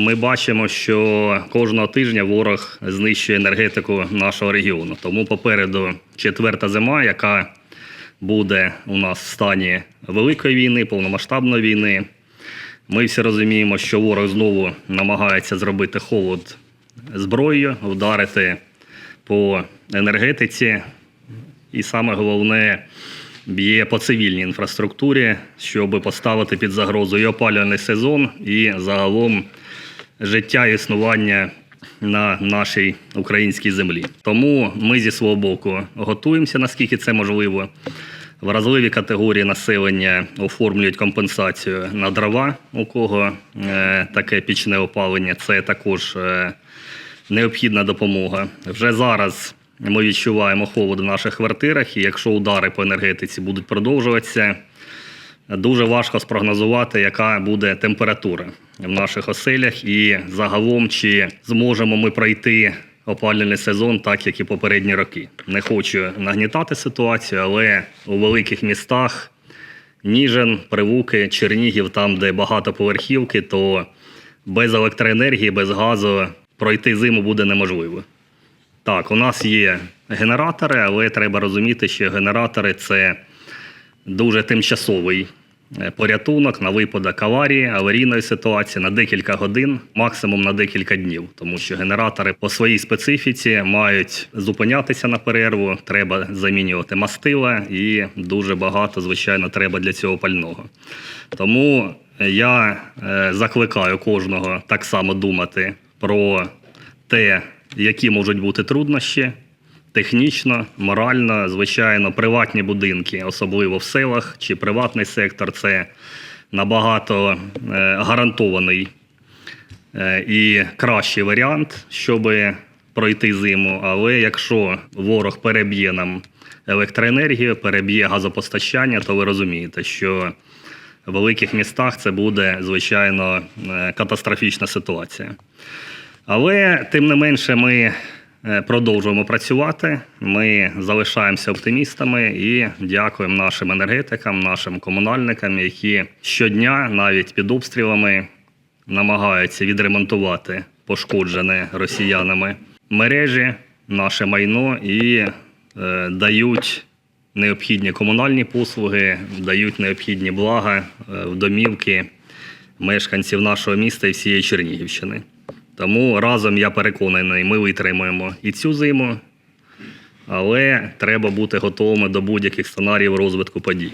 Ми бачимо, що кожного тижня ворог знищує енергетику нашого регіону. Тому попереду четверта зима, яка буде у нас в стані великої війни, повномасштабної війни. Ми всі розуміємо, що ворог знову намагається зробити холод зброєю, вдарити по енергетиці, і саме головне б'є по цивільній інфраструктурі, щоб поставити під загрозу і опалювальний сезон, і загалом життя і існування на нашій українській землі. Тому ми зі свого боку готуємося, наскільки це можливо. Вразливі категорії населення оформлюють компенсацію на дрова, у кого е, таке пічне опалення. Це також е, необхідна допомога. Вже зараз ми відчуваємо холод в наших квартирах, і якщо удари по енергетиці будуть продовжуватися, дуже важко спрогнозувати, яка буде температура в наших оселях, і загалом чи зможемо ми пройти опалювальний сезон, так як і попередні роки. Не хочу нагнітати ситуацію, але у великих містах Ніжин, Привуки, Чернігів, там, де багатоповерхівки, то без електроенергії, без газу пройти зиму буде неможливо. Так, у нас є генератори, але треба розуміти, що генератори це дуже тимчасовий порятунок на випадок аварії, аварійної ситуації на декілька годин, максимум на декілька днів, тому що генератори по своїй специфіці мають зупинятися на перерву, треба замінювати мастила, і дуже багато, звичайно, треба для цього пального. Тому я е, закликаю кожного так само думати про те, які можуть бути труднощі. Технічно, морально, звичайно, приватні будинки, особливо в селах чи приватний сектор, це набагато е, гарантований е, і кращий варіант, щоб пройти зиму. Але якщо ворог переб'є нам електроенергію, переб'є газопостачання, то ви розумієте, що в великих містах це буде звичайно е, катастрофічна ситуація. Але тим не менше, ми продовжуємо працювати. Ми залишаємося оптимістами і дякуємо нашим енергетикам, нашим комунальникам, які щодня, навіть під обстрілами, намагаються відремонтувати пошкоджене росіянами мережі, наше майно і е, дають необхідні комунальні послуги, дають необхідні блага е, в домівки мешканців нашого міста і всієї Чернігівщини. Тому разом я переконаний, ми витримаємо і цю зиму, але треба бути готовими до будь-яких сценаріїв розвитку подій.